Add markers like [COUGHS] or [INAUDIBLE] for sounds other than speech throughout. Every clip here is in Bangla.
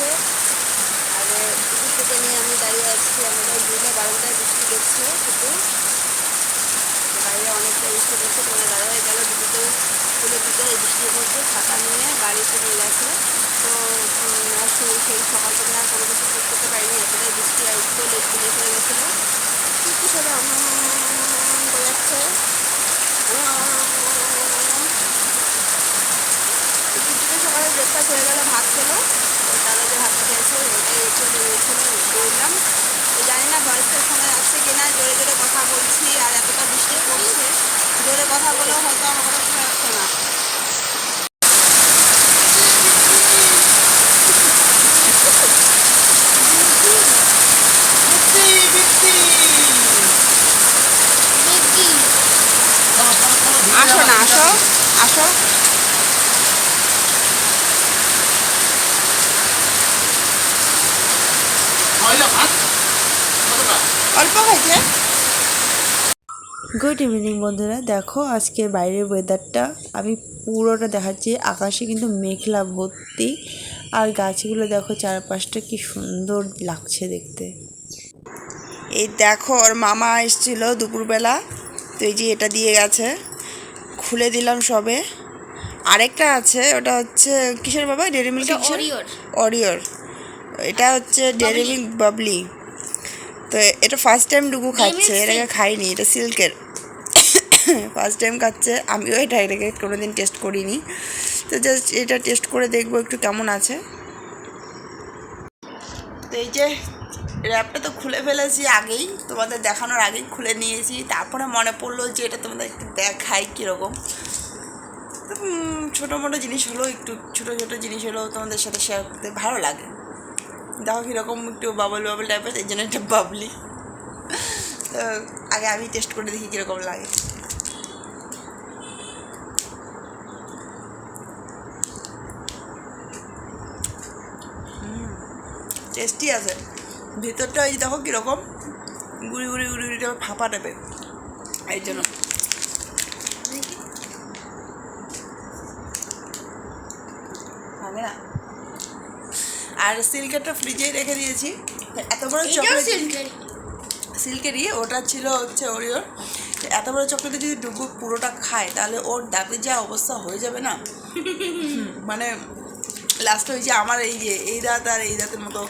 পড়ছে আর বৃষ্টিকে নিয়ে আমি দাঁড়িয়ে আছি আমাদের দুলে বারান্দায় বৃষ্টি দেখছে শুধু। বাইরে অনেকটা বৃষ্টি পড়ছে তোমার দাদা হয়ে গেল দুটো তুলে দিতে এই বৃষ্টি পড়ছে ছাতা নিয়ে বাড়িতে নিয়ে গেছে। তো সেই সেই থেকে আর কোনো কিছু শেষ করতে পারিনি, এতটাই বৃষ্টি আর উঠতে লেট তুলে চলে গেছিল। কিছু সবাই করে যাচ্ছে? সকালে ব্রেকফাস্ট হয়ে গেল, ভাত খেলো। তো দাদা যে খেয়েছে ওটাই রয়েছিল বললাম তো জানি না ভয়েসটা শোনা যাচ্ছে কিনা, জোরে জোরে কথা বলছি আর এতটা বৃষ্টি পড়ছে, জোরে কথা বলেও হয়তো আমার কথা শোনা না। আসো না, আসো আসো। অল্প খাইছে গুড ইভিনিং বন্ধুরা। দেখো আজকের বাইরের ওয়েদারটা আমি পুরোটা দেখাচ্ছি। আকাশে কিন্তু মেঘলা ভর্তি। আর গাছগুলো দেখো চারপাশটা কি সুন্দর লাগছে দেখতে। এই দেখো ওর মামা এসেছিল দুপুরবেলা। তো এই যে এটা দিয়ে গেছে। খুলে দিলাম সবে। আরেকটা আছে ওটা হচ্ছে কিসের বাবা? ডেরি মিল্ক অরিওর অরিওর এটা হচ্ছে ডেরি মিল্ক বাবলি তো এটা ফার্স্ট টাইম ডুগু খাচ্ছে milk এটাকে খাইনি এটা সিল্কের ফার্স্ট টাইম খাচ্ছে আমিও এটা এটাকে কোনোদিন টেস্ট করিনি। তো জাস্ট এটা টেস্ট করে দেখব একটু কেমন আছে। তো এই যে র্যাপটা তো খুলে ফেলেছি আগেই তোমাদের দেখানোর আগেই খুলে নিয়েছি। তারপরে মনে পড়ল যে এটা তোমাদের একটু দেখাই কীরকম। তো ছোটো মোটো জিনিস হলো একটু ছোটো ছোটো জিনিস হলেও তোমাদের সাথে শেয়ার করতে ভালো লাগে। দেখো কীরকম একটু বাবল বাবল টাইপের এই জন্য একটা বাবলি তো, আগে আমি টেস্ট করে দেখি কীরকম লাগে। টেস্টি আছে। ভিতরটা এই দেখো কীরকম, গুড়ি গুড়ি গুড়ি গুড়ি টাইপের ফাঁপা টাইপের। এই জন্য। হবে না? আর সিল্কেরটা ফ্রিজেই রেখে দিয়েছি। এত বড় চকলেট সিল্কের সিল্কেরই। ওটা ছিল হচ্ছে ওরিওর এত বড় চকলেটে যদি ডুবু পুরোটা খায় তাহলে ওর দাঁতে যা অবস্থা হয়ে যাবে না। মানে লাস্টে হয়েছে যে আমার এই যে এই দাঁত আর এই দাঁতের মতো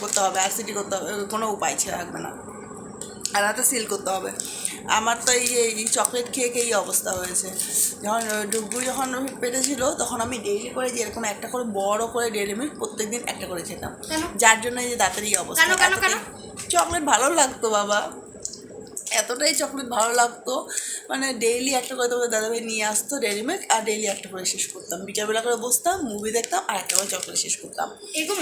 করতে হবে অ্যাসিডি করতে হবে কোনো উপায় ছেড়ে থাকবে না। আর হাতে সিল করতে হবে। আমার তো এই এই চকলেট খেয়ে খেয়েই অবস্থা হয়েছে। যখন ডুবু যখন পেটে ছিল তখন আমি ডেইলি করে যে এরকম একটা করে বড় করে ডেইলি মিল্ক প্রত্যেক দিন একটা করে খেতাম। যার জন্য এই যে দাঁতের এই অবস্থা? চকলেট ভালো লাগতো বাবা। এতটাই চকলেট ভালো লাগতো। মানে ডেইলি একটা করে তোমাদের দাদাভাই নিয়ে আসতো ডেইলি মিল্ক আর ডেইলি একটা করে শেষ করতাম। বিকালবেলা করে বসতাম মুভি দেখতাম আর একটা করে চকলেট শেষ করতাম। এরকম?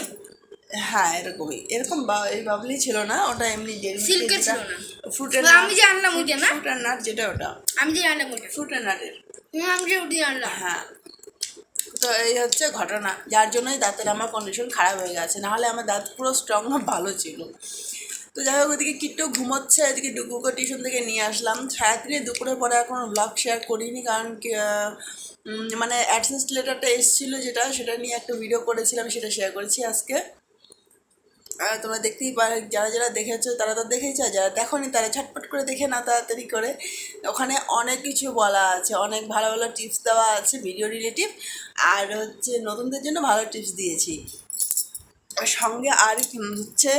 হ্যাঁ এরকমই। এরকম এই বাবলি ছিল না ওটা এমনি ডেইলি Silk-এর ছিল না। ফ্রুটের আমি যে আনলাম ওইটা না? ফ্রুট আর নাট যেটা ওটা। আমি যে রান্না করি ফ্রুট আর নাটের আমি যে উঠে আনলাম। হ্যাঁ। তো এই হচ্ছে ঘটনা। যার জন্যই দাঁতের আমার কন্ডিশন খারাপ হয়ে গেছে। নাহলে আমার দাঁত পুরো স্ট্রং ভালো ছিল। তো যাই হোক ওদিকে কিট্টু ঘুমোচ্ছে। এদিকে ডুকুকে টিউশন থেকে নিয়ে আসলাম। সারাদিনে দুপুরের পরে এখন ব্লগ শেয়ার করিনি। কারণ মানে অ্যাডসেন্স লেটারটা এসেছিল যেটা সেটা নিয়ে একটা ভিডিও করেছিলাম সেটা শেয়ার করেছি আজকে। আর তোমরা দেখতেই পারে, যারা যারা দেখেছ তারা তো দেখেছ যারা দেখোনি তারা ঝটপট করে দেখে না তাড়াতাড়ি করে। ওখানে অনেক কিছু বলা আছে, অনেক ভালো ভালো টিপস দেওয়া আছে ভিডিও রিলেটিভ আর হচ্ছে নতুনদের জন্য ভালো টিপস দিয়েছি। আর সঙ্গে আর হচ্ছে,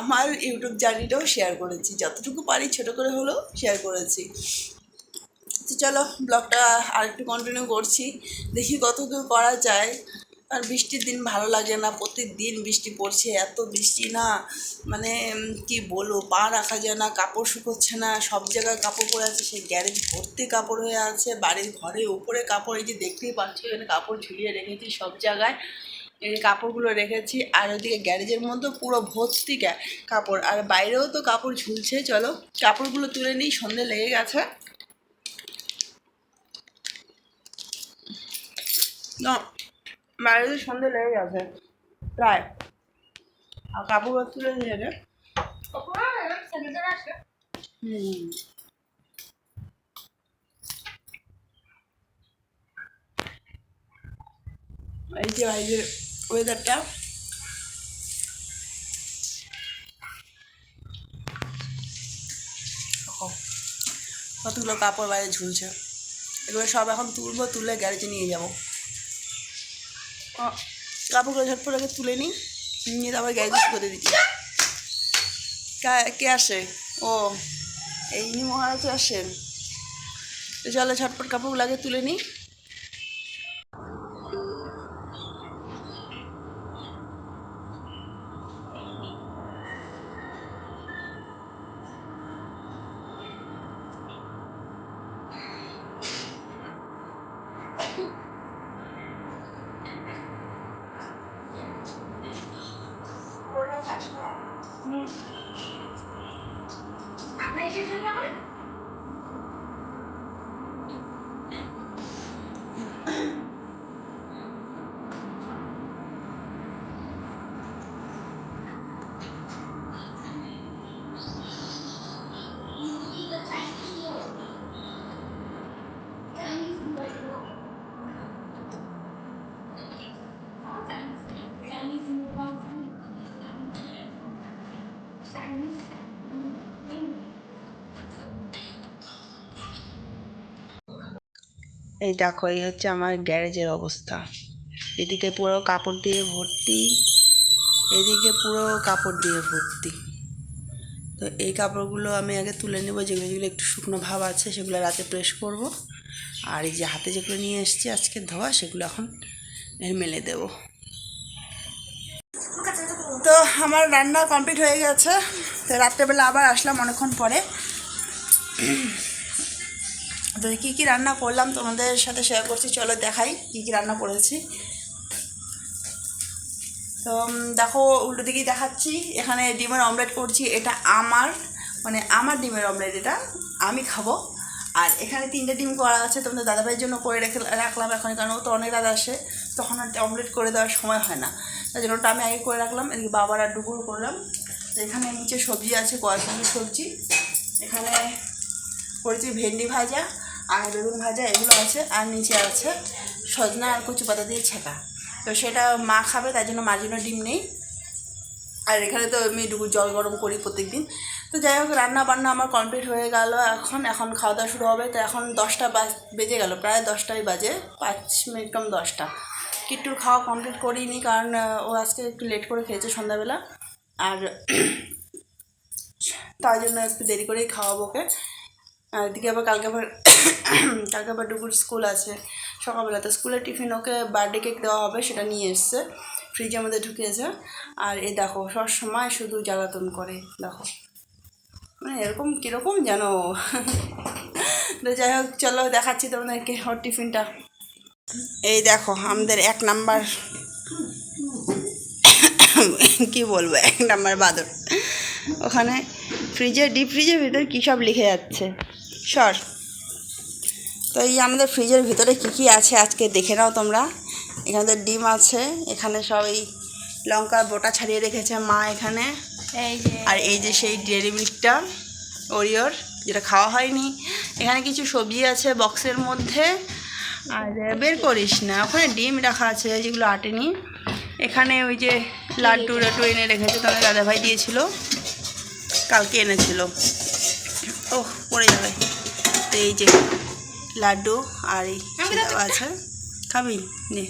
আমার ইউটিউব জার্নিটাও শেয়ার করেছি, যতটুকু পারি ছোটো করে হলেও শেয়ার করেছি। তো চলো ব্লগটা আরেকটু কন্টিনিউ করছি, দেখি কত দূর করা যায়। আর বৃষ্টির দিন ভালো লাগে না, প্রতিদিন বৃষ্টি পড়ছে, এত বৃষ্টি না মানে কি বলব, পা রাখা যায় না, কাপড় শুকোচ্ছে না, সব জায়গায় কাপড় পরে আছে, সেই গ্যারেজ ভর্তি কাপড় হয়ে আছে, বাড়ির ঘরে উপরে কাপড়, এই যে দেখতেই পাচ্ছ, এখানে কাপড় ঝুলিয়ে রেখেছি সব জায়গায়, এই কাপড়গুলো রেখেছি, আর ওইদিকে গ্যারেজের মধ্যে পুরো ভর্তি কাপড়, আর বাইরেও তো কাপড় ঝুলছে, চলো, কাপড়গুলো তুলে নিই, সন্ধে লেগে গেছে। না ম্যারেজের সন্ধে লেগে গেছে। প্রায়। আর কাপড় তুলে নিয়ে রে এই যে বাইরের ওয়েদারটা কতগুলো কাপড় বাইরে ঝুলছে। এগুলো সব এখন তুলবো, তুলে গ্যারেজে নিয়ে যাব। কাপড়গুলো ঝটপট আগে তুলে নিই, নিয়ে তারপর গ্যাস করে দিচ্ছি। কা- আসে? ও, এই মহারাজ আসেন। চলো ঝটপট কাপড়গুলো আগে তুলে নিই। 其实他 এই দেখো, এই হচ্ছে আমার গ্যারেজের অবস্থা। এদিকে পুরো কাপড় দিয়ে ভর্তি, এদিকে পুরো কাপড় দিয়ে ভর্তি। তো এই কাপড়গুলো আমি আগে তুলে নেব, যেগুলো যেগুলো একটু শুকনো ভাব আছে, সেগুলো রাতে প্রেস করব। আর এই যে হাতে যেগুলো নিয়ে এসেছি, আজকে ধোয়া, সেগুলো এখন মেলে দেব। তো আমার রান্না কমপ্লিট হয়ে গেছে। তো রাত্রেবেলা আবার আসলাম অনেকক্ষণ পরে। তো কী কী রান্না করলাম তোমাদের সাথে শেয়ার করছি, চলো দেখাই কী কী রান্না করেছি। তো দেখো, উল্টো দিকেই দেখাচ্ছি। এখানে ডিমের অমলেট করছি, এটা আমার মানে আমার ডিমের অমলেট এটা, আমি খাব। আর এখানে তিনটে ডিম করা আছে, তোমাদের দাদাভাইয়ের জন্য করে রেখে, রাখলাম এখন, কারণ ও তো অনেক রাত আসে, তখন আর অমলেট করে দেওয়ার সময় হয় না। তাই জন্য ওটা আমি আগে করে রাখলাম, এদিকে বাবার আর ডুবুর করলাম। তো এখানে নিচে সবজি আছে কয়েকটা সবজি। এখানে করেছি ভেন্ডি ভাজা আর বেগুন ভাজা, এগুলো আছে, আর নিচে আছে সজনা আর কচু পাতা দিয়ে ছেঁকা। তো সেটা মা খাবে তাই জন্য মার জন্য ডিম নেই। আর এখানে তো আমি ডুবু জল গরম করি প্রত্যেক দিন তো যাই হোক, রান্না বান্না আমার কমপ্লিট হয়ে গেল এখন এখন খাওয়া দাওয়া শুরু হবে। তো এখন দশটা বেজে গেল, প্রায় দশটাই বাজে, পাঁচ মিনিট কম দশটা। কিট্টুর খাওয়া কমপ্লিট করিনি কারণ, ও আজকে একটু লেট করে খেয়েছে সন্ধ্যাবেলা। আর তার জন্য একটু দেরি করেই খাওয়াবো ওকে। আর এদিকে আবার কালকে আবার [COUGHS] কালকে আবার ডুবুর স্কুল আছে সকালবেলা। তো স্কুলের টিফিন ওকে বার্থডে কেক দেওয়া হবে, সেটা নিয়ে এসছে। ফ্রিজের মধ্যে ঢুকিয়েছে। আর এ দেখো, সব সময় শুধু জ্বালাতন করে, দেখো। মানে এরকম কীরকম জানো তো যাই হোক, চলো দেখাচ্ছি তোমাদেরকে ওর টিফিনটা। এই দেখো, আমাদের এক নাম্বার [COUGHS] কি বলব, এক নাম্বার বাদর। ওখানে ফ্রিজে ডিপ ফ্রিজের ভিতরে কী সব লিখে যাচ্ছে? সর। তো এই আমাদের ফ্রিজের ভিতরে কী কী আছে আজকে দেখে নাও তোমরা। এখানে ডিম আছে এখানে সব এই লঙ্কার বোটা ছাড়িয়ে রেখেছে মা এখানে। এই আর এই যে সেই ডেয়ারি মিল্কটা ওরিওর যেটা খাওয়া হয়নি। এখানে কিছু সবজি আছে বক্সের মধ্যে। আর বের করিস না ওখানে ডিম রাখা আছে যেগুলো আটেনি। এখানে ওই যে লাড্ডু লাড্ডু এনে রেখেছে তোমার দাদাভাই দিয়েছিল। কালকে এনেছিল। ওহ পড়ে যাবে। তো এই যে লাড্ডু আর এই আছে। খাবি? নে।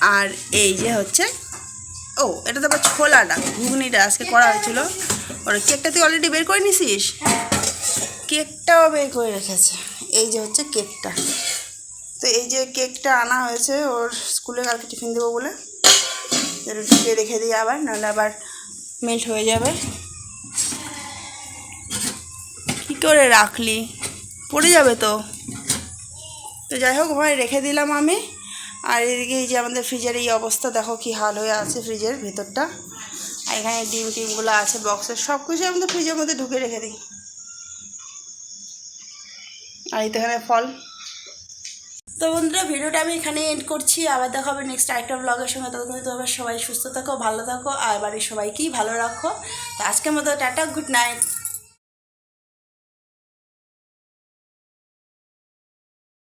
আর এই যে হচ্ছে ও এটা তো আবার ছোলাটা। ঘুগনিটা আজকে করা হয়েছিল। ওর কেকটা তুই অলরেডি বের করে নিছিস? কেকটাও বের করে রেখেছে। এই যে হচ্ছে কেকটা। তো এই যে কেকটা আনা হয়েছে ওর স্কুলে কালকে টিফিন দেবো বলে। ঢুকিয়ে রেখে দিই আবার নাহলে আবার মেল্ট হয়ে যাবে। কী করে রাখলি? পড়ে যাবে তো। তো যাই হোক ভাই, রেখে দিলাম আমি। আর এদিকে এই যে আমাদের ফ্রিজের এই অবস্থা, দেখো কি হাল হয়ে আছে ফ্রিজের ভেতরটা। আর এখানে ডিম টিমগুলো আছে, বক্সের সব কিছু আমাদের ফ্রিজের মধ্যে ঢুকে রেখে দিই। আর এখানে ফল। তো বন্ধুরা, ভিডিওটা আমি এখানে এন্ড করছি। আবার দেখা হবে নেক্সট আরেকটা ব্লগের সঙ্গে। ততক্ষণ তোমরা সবাই সুস্থ থাকো, ভালো থাকো, আর বাড়ির সবাইকেই ভালো রাখো। তো আজকের মতো টাটা গুড নাইট